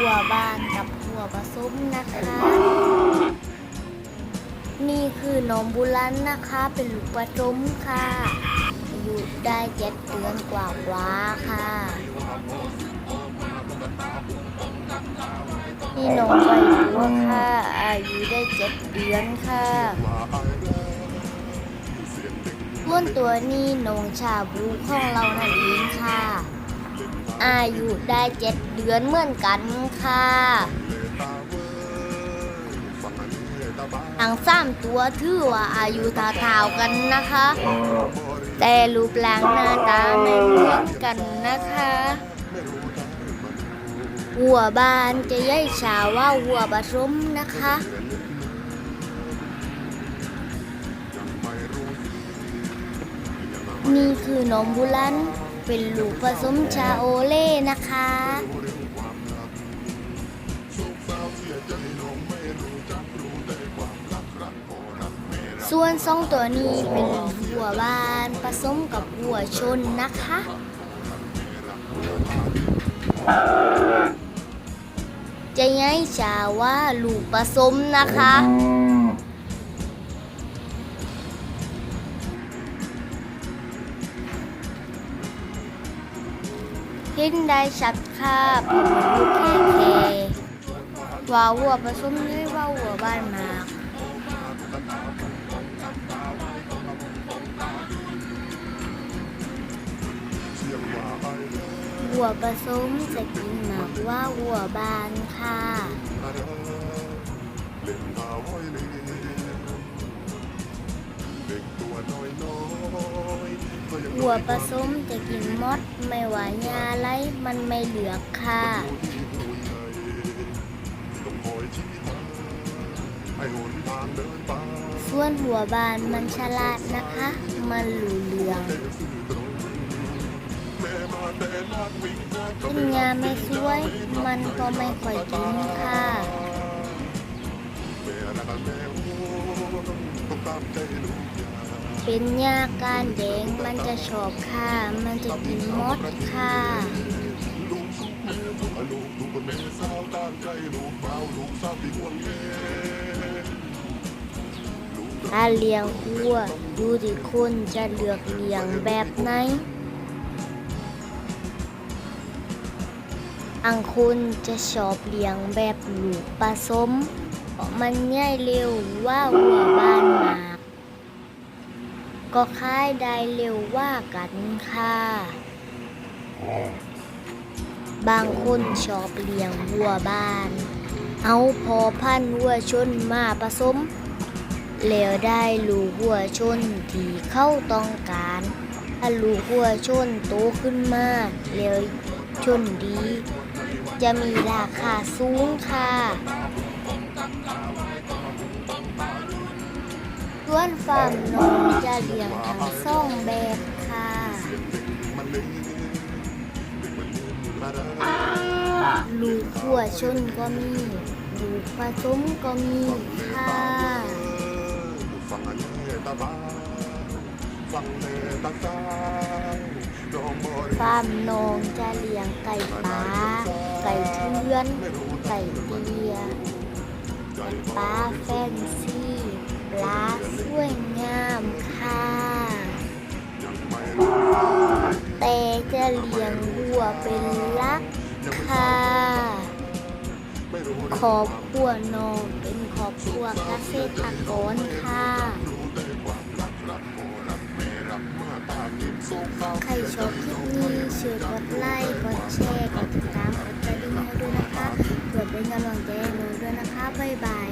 นวัวบ้านกับวัวผสมนะคะ นี่คือน้องบุรันนะคะ เป็นลูกผสมค่ะอายุได้เจ็ดเดือนกว่ากว่าๆค่ะนี่น้องใบบัวค่ะ อายุได้เจ็ดเดือนค่ะส่วนตัวนี้น้องชาบูของเรานั่นเองค่ะ อายุได้เจ็ดเดือนเหมือนกันค่ะทั้งสามตัวถือว่าอายุเทาๆกันนะคะ แต่รูปร่างหน้าตาไม่เหมือนกันนะคะหัวบานจะย่อยชาว่าหัวผสมนะคะนี่คือน้องบุรัน เป็นลูกผสมชาโอเล่นะคะ ส่วนสองตัวนี้เป็นหัวบานผสมกับหัวชนนะคะจะย้ายชาว่าลูกผสมนะคะ เห็นได้ชัดค่ะผมลูเคเควาหัวผสมด้วยว่าหัวบ้านมากหัวผสมจะกินหมากว่าหัวบ้านค่ะเด็กตัวน้อย หัวผสมจะกินมด ไม่หวานยาไรมันไม่เหลือค่ะส่วนหัวบานมันฉลาดนะคะ มันหลูเหลืองกินยาไม่สวย มันก็ไม่ค่อยกินค่ะ เป็นยาการแดงมันจะชอบค่ะ มันจะกินมดค่ะถ้าเลี้ยงวัวดูที่คุณจะเลือกเลี้ยงแบบไหนอังคุณจะชอบเลี้ยงแบบลูกผสมเพราะมันง่ายเร็วว่าวัวบ้านมา ก็คายได้เร็วว่ากันค่ะ บางคนชอบเลี้ยงวัวบ้าน เอาพอพันวัวชนมาผสม แล้วได้ลูกวัวชนที่เข้าต้องการถ้าลูกวัวชนโตขึ้นมาแล้วชนดี จะมีราคาสูงค่ะ ส่วนฟาร์มนมจะเลี้ยงทั้งสองแบบค่ะลูกวัวชนก็มีลูกผสมก็มีค่ะฟาร์มนองจะเลี้ยงไก่ป่าไก่เทือน ไก่เตียไก่ป่าแฟ จะเลี้ยงวัวเป็นลักค่ะครอบครัวนองเป็นครอบครัวเกษตรกรค่ะใครชอบคลิปนี้ช่วยกดไลค์ กดแชร์ กดติดตาม กดกระดิ่งให้ด้วยนะคะเพื่อเป็นกำลังใจให้หนูด้วยนะคะ บ๊ายบาย